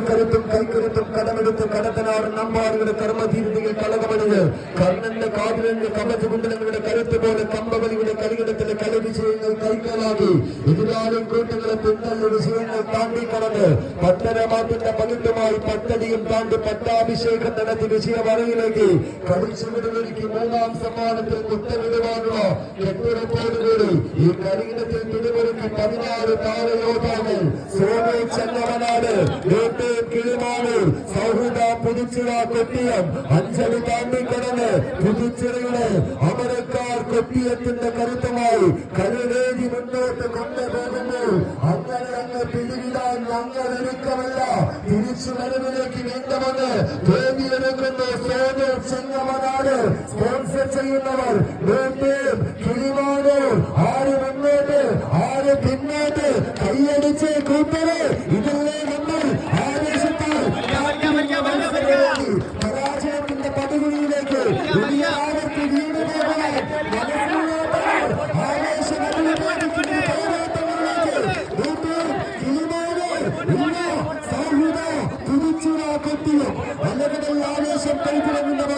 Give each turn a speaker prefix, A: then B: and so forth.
A: கருத்தும் கைகருத்தும் கடமெடுத்து கடத்தினார் நம்பாடுகிற கர்ம தீர்த்தியில் கலகமடைந்து கண்ணெண்ண காதல் என்ற கமத்து குண்டலங்களுடைய கருத்து போல கம்பம் കളിയിടത്തിലെ കളി വിജയങ്ങൾ കൈക്കലാക്കി. എതിരാലും കൂട്ടുകളെ പിന്നല്ല വിജയങ്ങൾ താണ്ടിക്കടന്ന് പട്ടരമാറ്റിന്റെ പകിട്ടുമായി പത്തടിയും താണ്ടി പട്ടാഭിഷേകം നടത്തി വിജയവരയിലേക്ക് കളിച്ചുവിടുവരിക്ക് മൂന്നാം സമ്മാനത്തിൽ കുത്തവിടുവാനുള്ള കൂടി ഈ കളിയിടത്തിൽ പിടിവൊരുക്കി പതിനാറ് താരയോധാവ് സോമേ ചെന്നവനാട് കോട്ടയം സൗഹൃദ പുതുച്ചിറ കൊട്ടിയം. അഞ്ചടി താണ്ടിക്കടന്ന് പുതുച്ചിറയുടെ അമരക്കാർ കൊട്ടിയത്തിന്റെ കരുത്തുമായി കരുവേദി മുന്നോട്ട് കൊണ്ടുപോകുന്നു. അങ്ങനെ അങ്ങ് പിടിവിടാൻ ഞങ്ങൾ ഒരുക്കമല്ല. തിരിച്ചു വരവിലേക്ക് വീണ്ടുമെന്ന് തോന്നിയെടുക്കുന്നു സോനു ചെങ്ങമനാട് സ്പോൺസർ ചെയ്യുന്നവർ കിളിമാനൂർ ആര് മുന്നോട്ട് ആര് പിന്നോട്ട്? കൈയടിച്ച് കൂട്ടരെ ഇതല്ലേ നമ്മൾ ആവേശത്താൽ. പരാജയത്തിന്റെ പദവിയിലേക്ക് ഇനി ആർക്ക് വീട് ഇന്ന് സൗഹൃദ പുതുച്ചിറ കൊട്ടിയും അല്ലെങ്കിൽ ആവേശം കൈപ്പിടുന്ന